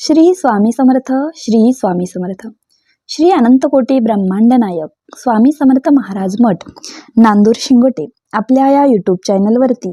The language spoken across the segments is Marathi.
श्री स्वामी समर्थ श्री स्वामी समर्थ. श्री अनंतकोटी ब्रह्मांड नायक स्वामी समर्थ महाराज मठ नांदूर शिंगोटे आपल्या या यूट्यूब चॅनलवरती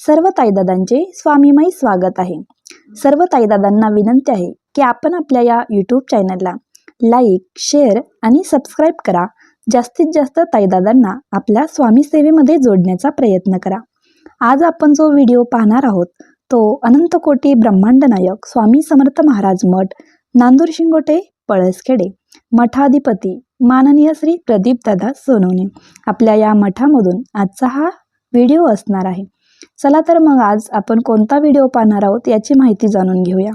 सर्व ताईदादांचे स्वामीमय स्वागत आहे. सर्व ताईदादांना विनंती आहे की आपण आपल्या या यूट्यूब चॅनलला लाईक शेअर आणि सबस्क्राईब करा. जास्तीत जास्त ताईदादांना आपल्या स्वामी सेवेमध्ये जोडण्याचा प्रयत्न करा. आज आपण जो व्हिडिओ पाहणार आहोत तो अनंतकोटी ब्रह्मांड नायक स्वामी समर्थ महाराज मठ नांदूर शिंगोटे पळसखेडे. मठाधिपती माननीय श्री प्रदीपदादा सोनवणे. आपल्या या मठामधून आजचा हा व्हिडिओ असणार आहे. चला तर मग आज आपण कोणता व्हिडिओ पाहणार आहोत याची माहिती जाणून घेऊया.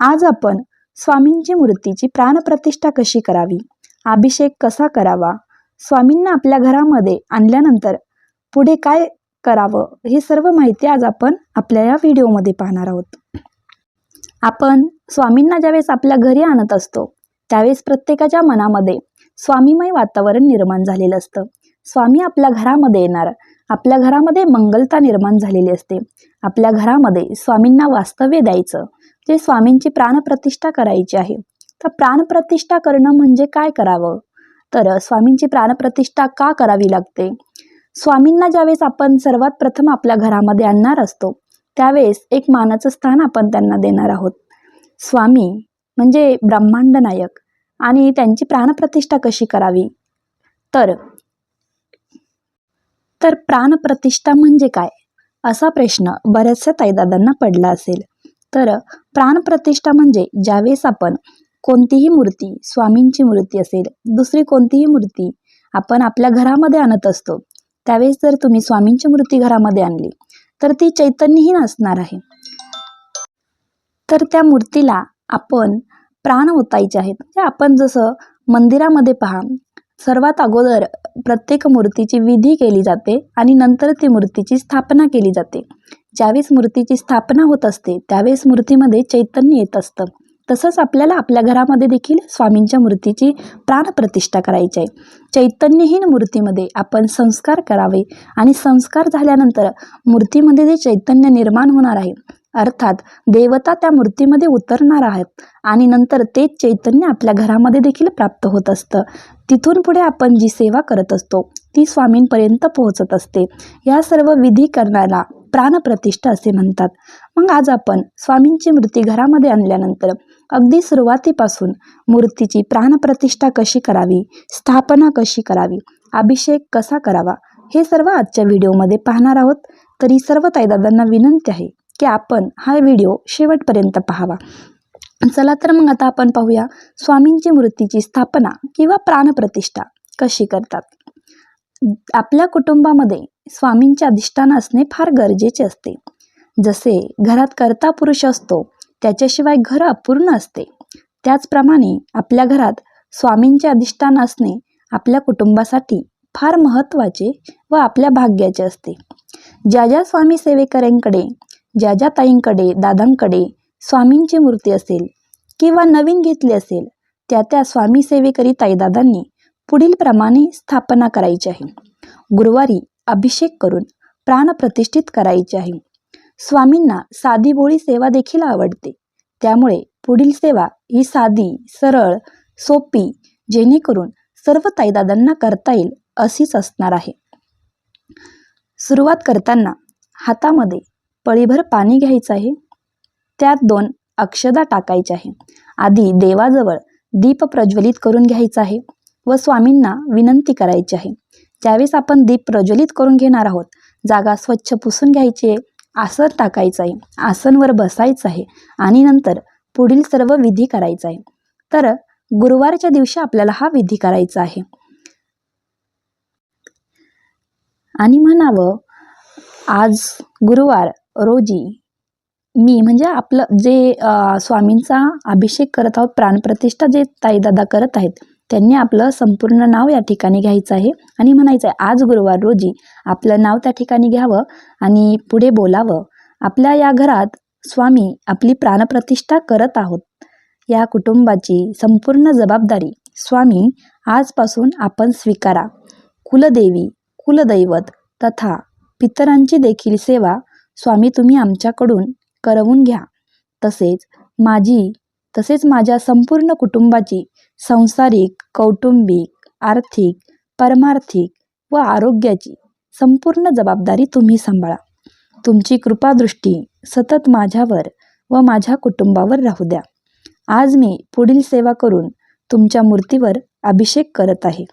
आज आपण स्वामींची मूर्तीची प्राणप्रतिष्ठा कशी करावी? अभिषेक कसा करावा? स्वामींना आपल्या घरामध्ये आणल्यानंतर पुढे काय करावं. हे सर्व माहिती आज आपण आपल्या या व्हिडिओमध्ये पाहणार आहोत. आपण स्वामींना ज्यावेळेस आपल्या घरी आणत असतो त्यावेळेस प्रत्येकाच्या मनामध्ये स्वामीमय वातावरण निर्माण झालेलं असतं. स्वामी आपल्या घरामध्ये येणार आपल्या घरामध्ये मंगलता निर्माण झालेली असते. आपल्या घरामध्ये स्वामींना वास्तव्य द्यायचं जे स्वामींची प्राणप्रतिष्ठा करायची आहे. तर प्राणप्रतिष्ठा करणं म्हणजे काय करावं? तर स्वामींची प्राणप्रतिष्ठा का करावी लागते? स्वामींना ज्यावेळेस आपण सर्वात प्रथम आपल्या घरामध्ये आणणार असतो त्यावेळेस एक मानाचं स्थान आपण त्यांना देणार आहोत. स्वामी म्हणजे ब्रह्मांड नायक आणि त्यांची प्राणप्रतिष्ठा कशी करावी? तर तर प्राणप्रतिष्ठा म्हणजे काय? असा प्रश्न बऱ्याचशा ताईदादांना पडला असेल. तर प्राणप्रतिष्ठा म्हणजे ज्यावेळेस आपण कोणतीही मूर्ती स्वामींची मूर्ती असेल दुसरी कोणतीही मूर्ती आपण आपल्या घरामध्ये आणत असतो त्यावेळेस जर तुम्ही स्वामींची मूर्ती घरामध्ये आणली तर ती चैतन्यहीन असणार आहे. तर त्या मूर्तीला आपण प्राण ओतायचे आहेत. म्हणजे आपण जसं मंदिरामध्ये पहा सर्वात अगोदर प्रत्येक मूर्तीची विधी केली जाते आणि नंतर ती मूर्तीची स्थापना केली जाते. ज्यावेळेस मूर्तीची स्थापना होत असते त्यावेळेस मूर्तीमध्ये चैतन्य येत असतं. तसंच आपल्याला आपल्या घरामध्ये देखील स्वामींच्या मूर्तीची प्राणप्रतिष्ठा करायची आहे. चैतन्यहीन मूर्तीमध्ये आपण संस्कार करावे आणि संस्कार झाल्यानंतर मूर्तीमध्ये जे चैतन्य निर्माण होणार आहे अर्थात देवता त्या मूर्तीमध्ये उतरणार आहेत आणि नंतर ते चैतन्य आपल्या घरामध्ये देखील प्राप्त होत असतं. तिथून पुढे आपण जी सेवा करत असतो ती स्वामींपर्यंत पोहोचत असते. या सर्व विधी करण्याला प्राणप्रतिष्ठा असे म्हणतात. मग आज आपण स्वामींची मूर्ती घरामध्ये आणल्यानंतर अगदी सुरुवातीपासून मूर्तीची प्राणप्रतिष्ठा कशी करावी स्थापना कशी करावी अभिषेक कसा करावा हे सर्व आजच्या व्हिडिओमध्ये पाहणार आहोत. तरी सर्व ताईदादांना विनंती आहे की आपण हा व्हिडिओ शेवटपर्यंत पाहावा. चला तर मग आता आपण पाहूया स्वामींची मूर्तीची स्थापना किंवा प्राणप्रतिष्ठा कशी करतात. आपल्या कुटुंबामध्ये स्वामींचे अधिष्ठान असणे फार गरजेचे असते. जसे घरात कर्ता पुरुष असतो त्याच्याशिवाय घर अपूर्ण असते. त्याचप्रमाणे आपल्या घरात स्वामींचे अधिष्ठान असणे आपल्या कुटुंबासाठी फार महत्त्वाचे व आपल्या भाग्याचे असते. ज्या ज्या स्वामी सेवेकऱ्यांकडे ज्या ज्या ताईंकडे दादांकडे स्वामींची मूर्ती असेल किंवा नवीन घेतली असेल त्या त्या स्वामी सेवेकरी ताईदादांनी पुढील प्रमाणे स्थापना करायची आहे. गुरुवारी अभिषेक करून प्राणप्रतिष्ठित करायचे आहे. स्वामींना साधी भोळी सेवा देखील आवडते. त्यामुळे पुढील सेवा ही साधी सरळ सोपी जेणेकरून सर्व ताईदादांना करता येईल अशीच असणार आहे. सुरुवात करताना हातामध्ये पळीभर पाणी घ्यायचं आहे. त्यात दोन अक्षदा टाकायच्या आहे. आधी देवाजवळ दीप प्रज्वलित करून घ्यायचं आहे व स्वामींना विनंती करायची आहे. ज्यावेळेस आपण दीप प्रज्वलित करून घेणार आहोत. जागा स्वच्छ पुसून घ्यायची आहे. आसन टाकायचं आहे आसनवर बसायचं आहे आणि नंतर पुढील सर्व विधी करायचा आहे. तर गुरुवारच्या दिवशी आपल्याला हा विधी करायचा आहे. आणि म्हणावं आज गुरुवार रोजी मी म्हणजे आपलं जे स्वामींचा अभिषेक करत आहोत प्राणप्रतिष्ठा जे ताईदादा करत आहेत त्यांनी आपलं संपूर्ण नाव या ठिकाणी घ्यायचं आहे. आणि म्हणायचं आहे आज गुरुवार रोजी आपलं नाव त्या ठिकाणी घ्यावं आणि पुढे बोलावं. आपल्या या घरात स्वामी आपली प्राणप्रतिष्ठा करत आहोत. या कुटुंबाची संपूर्ण जबाबदारी स्वामी आजपासून आपण स्वीकारा. कुलदेवी कुलदैवत तथा पितरांची देखील सेवा स्वामी तुम्ही आमच्याकडून करवून घ्या. तसेच माझी तसेच माझ्या संपूर्ण कुटुंबाची सांसारिक कौटुंबिक आर्थिक परमार्थिक व आरोग्याची संपूर्ण जबाबदारी तुम्ही सांभाळा. तुमची कृपादृष्टी सतत माझ्यावर व माझ्या कुटुंबावर राहू द्या. आज मी पुढील सेवा करून तुमच्या मूर्तीवर अभिषेक करत आहे.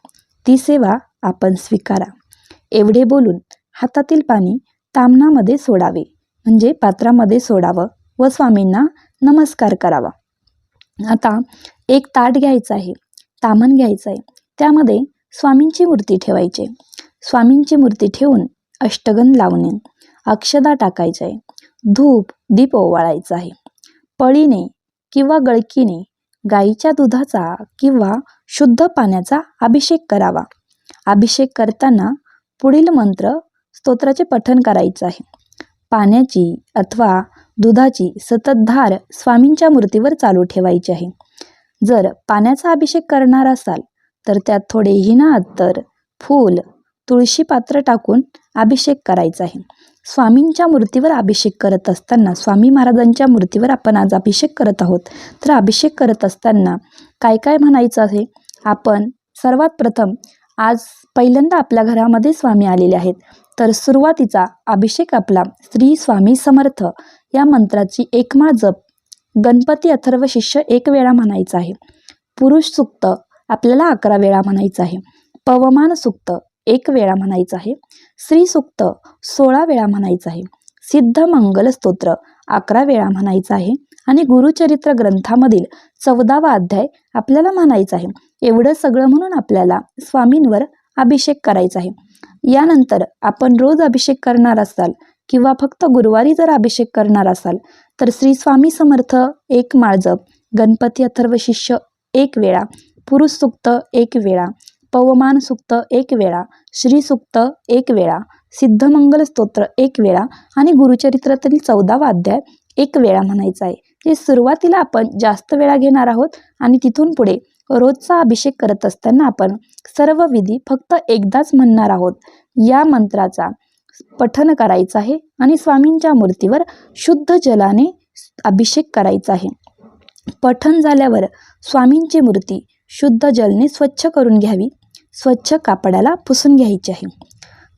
ती सेवा आपण स्वीकारा. एवढे बोलून हातातील पाणी तामणामध्ये सोडावे म्हणजे पात्रामध्ये सोडावं व स्वामींना नमस्कार करावा. आता एक ताट घ्यायचं आहे तामण घ्यायचं आहे. त्यामध्ये स्वामींची मूर्ती ठेवायची स्वामींची मूर्ती ठेवून अष्टगन लावणे अक्षदा टाकायचं आहे. धूप दीप ओवाळायचं आहे. पळीने किंवा गळकीने गाईच्या दुधाचा किंवा शुद्ध पाण्याचा अभिषेक करावा. अभिषेक करताना पुढील मंत्र स्तोत्राचे पठण करायचं आहे. पाण्याची अथवा दुधाची सतत धार स्वामींच्या मूर्तीवर चालू ठेवायची आहे. जर पाण्याचा अभिषेक करणार असाल तर त्यात थोडे हिना अत्तर फूल तुळशी पात्र टाकून अभिषेक करायचा आहे. स्वामींच्या मूर्तीवर अभिषेक करत असताना स्वामी महाराजांच्या मूर्तीवर आपण आज अभिषेक करत आहोत. तर अभिषेक करत असताना काय काय म्हणायचं आहे? आपण सर्वात प्रथम आज पहिल्यांदा आपल्या घरामध्ये स्वामी आलेले आहेत. तर सुरुवातीचा अभिषेक आपला श्री स्वामी समर्थ या मंत्राची एकमाळ जप गणपती अथर्व शिष्य एक वेळा म्हणायचं आहे. पुरुष सुक्त आपल्याला अकरा वेळा म्हणायचं आहे. पवमान सुक्त एक वेळा म्हणायचं आहे. श्री सुक्त सोळा वेळा म्हणायचं आहे. सिद्ध मंगल स्तोत्र अकरा वेळा म्हणायचं आहे. आणि गुरुचरित्र ग्रंथामधील चौदावा अध्याय आपल्याला म्हणायचा आहे. एवढं सगळं म्हणून आपल्याला स्वामींवर अभिषेक करायचा आहे. यानंतर आपण रोज अभिषेक करणार असाल किंवा फक्त गुरुवारी जर अभिषेक करणार असाल तर श्री स्वामी समर्थ एक माळजप गणपती अथर्व शिष्य एक वेळा पुरुष सुक्त एक वेळा पवमान सुक्त एक वेळा श्री सुक्त एक वेळा सिद्धमंगल स्तोत्र एक वेळा आणि गुरुचरित्रातील चौदावा अध्याय एक वेळा म्हणायचा आहे. जे सुरुवातीला आपण जास्त वेळा घेणार आहोत आणि तिथून पुढे रोजचा अभिषेक करत असताना आपण सर्व विधी फक्त एकदाच म्हणणार आहोत. या मंत्राचा पठन करायचं आहे आणि स्वामींच्या मूर्तीवर शुद्ध जलाने अभिषेक करायचा आहे. पठन झाल्यावर स्वामींची मूर्ती शुद्ध जलने स्वच्छ करून घ्यावी स्वच्छ कापडाला पुसून घ्यायची आहे.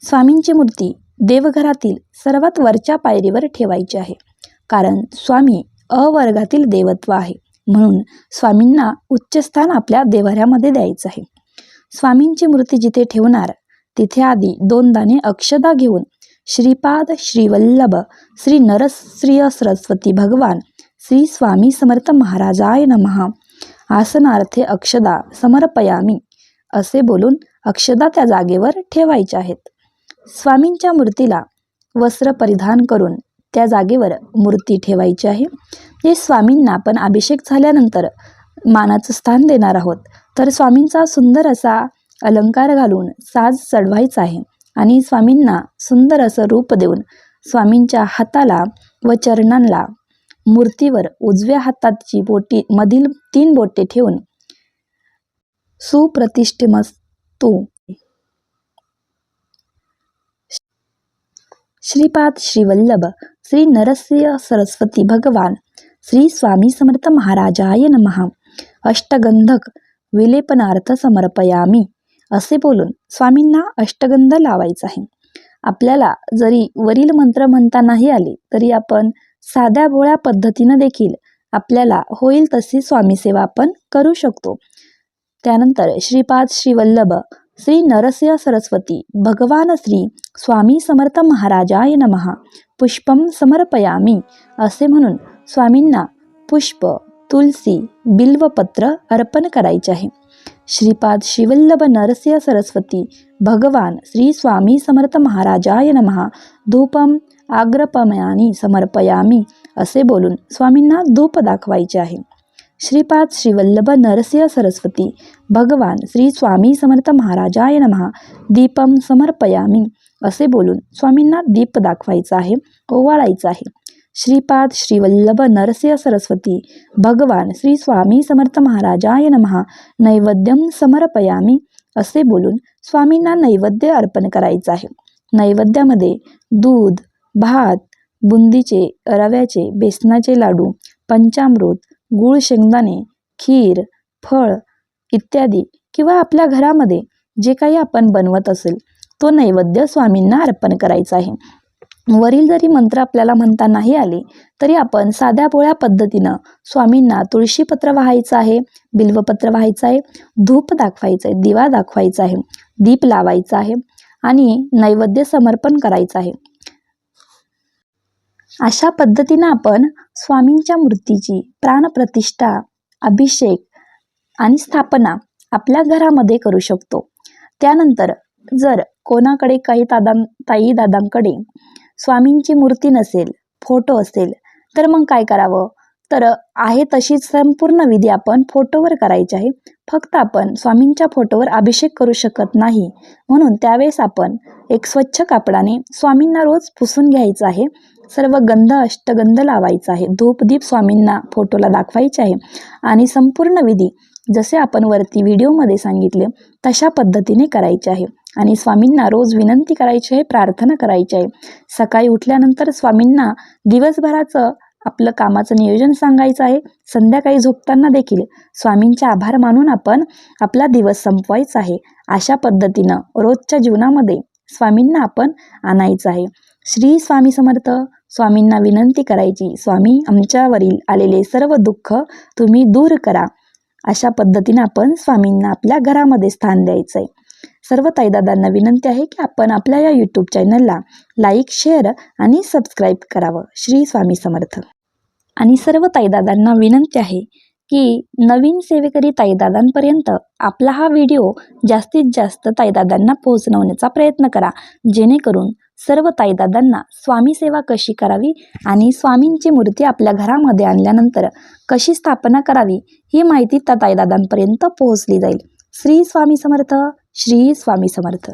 स्वामींची मूर्ती देवघरातील सर्वात वरच्या पायरीवर ठेवायची आहे. कारण स्वामी अवर्गातील देवत्व आहे. म्हणून स्वामींना उच्चस्थान आपल्या देवाऱ्यामध्ये द्यायचं आहे. स्वामींची मूर्ती जिथे ठेवणार तिथे आधी दोन दाणे अक्षदा घेऊन श्रीपाद श्रीवल्लभ श्री नरश्रिय सरस्वती भगवान श्री स्वामी समर्थ महाराजाय नमहा आसनार्थे अक्षदा समर्पयामी असे बोलून अक्षदा त्या जागेवर ठेवायच्या आहेत. स्वामींच्या मूर्तीला वस्त्र परिधान करून त्या जागेवर मूर्ती ठेवायची आहे. जे स्वामींना आपण अभिषेक झाल्यानंतर मानाचं स्थान देणार आहोत. तर स्वामींचा सुंदर असा अलंकार घालून साज चढवायचा आहे आणि स्वामींना सुंदर असं रूप देऊन स्वामींच्या हाताला व चरणांना मूर्तीवर उजव्या हाताची बोटी मधील तीन बोटे ठेवून सुप्रतिष्ठिमस्तू श्रीपाद श्रीवल्लभ श्री नरसिंह सरस्वती भगवान श्री स्वामी समर्थ महाराजाय नमहा अष्टगंधक विलेपनार्थ समर्पयामी. असे बोलून स्वामींना अष्टगंध लावायचा आहे आपल्याला जरी वरील मंत्र म्हणता नाही आले तरी आपण साध्या भोळ्या पद्धतीनं देखील आपल्याला होईल तशी स्वामी सेवा आपण करू शकतो. त्यानंतर श्रीपाद श्रीवल्लभ श्री नरसिंह सरस्वती भगवान श्री स्वामी समर्थ महाराजाय नमहा पुष्पम समर्पयामी असे म्हणून स्वामींना पुष्प तुलसी बिल्वपत्र अर्पण करायचे आहे. श्रीपाद शिवल्लभ नरसिंह सरस्वती भगवान श्री स्वामी समर्थ महाराजाय नमहा धूपम आग्रपमयानी समर्पयामी असे बोलून स्वामींना धूप दाखवायचे आहे. श्रीपाद श्रीवल्लभ नरसिंह सरस्वती भगवान श्री स्वामी समर्थ महाराजाय नमहा दीपम समर्पयामी असे बोलून स्वामींना दीप दाखवायचा आहे ओवाळायचा आहे. श्रीपाद श्रीवल्लभ नरसिंह सरस्वती भगवान श्री स्वामी समर्थ महाराजाय नमहा नैवेद्यम समर्पयामी असे बोलून स्वामींना नैवेद्य अर्पण करायचं आहे. नैवेद्यामध्ये दूध भात बुंदीचे रव्याचे बेसनाचे लाडू पंचामृत गूळ शेंगदाणे खीर फळ इत्यादी किंवा आपल्या घरामध्ये जे काही आपण बनवत असेल तो नैवेद्य स्वामींना अर्पण करायचा आहे. वरील जरी मंत्र आपल्याला म्हणता नाही आले तरी आपण साध्या पोळ्या पद्धतीनं स्वामींना तुळशीपत्र वाहायचं आहे बिल्वपत्र वाहायचं आहे धूप दाखवायचं आहे दिवा दाखवायचा आहे दीप लावायचा आहे आणि नैवेद्य समर्पण करायचं आहे. अशा पद्धतीनं आपण स्वामींच्या मूर्तीची प्राणप्रतिष्ठा अभिषेक आणि स्थापना आपल्या घरामध्ये करू शकतो. त्यानंतर जर कोणाकडे काही दादा ताई दादांकडे स्वामींची मूर्ती नसेल फोटो असेल तर मग काय करावं? तर आहे तशीच संपूर्ण विधी आपण फोटोवर करायची आहे. फक्त आपण स्वामींच्या फोटोवर अभिषेक करू शकत नाही. म्हणून त्यावेळेस आपण एक स्वच्छ कापडाने स्वामींना रोज पुसून घ्यायचं आहे. सर्व गंध अष्टगंध लावायचा आहे. धूपदीप स्वामींना फोटोला दाखवायचे आहे. आणि संपूर्ण विधी जसे आपण वरती व्हिडिओमध्ये सांगितले तशा पद्धतीने करायचे आहे. आणि स्वामींना रोज विनंती करायची आहे प्रार्थना करायची आहे. सकाळी उठल्यानंतर स्वामींना दिवसभराचं आपलं कामाचं नियोजन सांगायचं आहे. संध्याकाळी झोपताना देखील स्वामींचे आभार मानून आपण आपला दिवस संपवायचा आहे. अशा पद्धतीनं रोजच्या जीवनामध्ये स्वामींना आपण आणायचं आहे. श्री स्वामी समर्थ स्वामींना विनंती करायची स्वामी आमच्यावरील आलेले सर्व दुःख तुम्ही दूर करा. अशा पद्धतीनं आपण स्वामींना आपल्या घरामध्ये स्थान द्यायचं आहे. सर्व ताईदादांना विनंती आहे की आपण आपल्या या यूट्यूब चॅनलला लाईक शेअर आणि सबस्क्राईब करावं. श्री स्वामी समर्थ. आणि सर्व ताईदादांना विनंती आहे की नवीन सेवेकरी ताईदादांपर्यंत आपला हा व्हिडिओ जास्तीत जास्त ताईदादांना पोहोचवण्याचा प्रयत्न करा. जेणेकरून सर्व ताईदादांना स्वामी सेवा कशी करावी आणि स्वामींची मूर्ती आपल्या घरामध्ये आणल्यानंतर कशी स्थापना करावी ही माहिती त्या ताईदादांपर्यंत पोहोचली जाईल. श्री स्वामी समर्थ. श्री स्वामी समर्थ.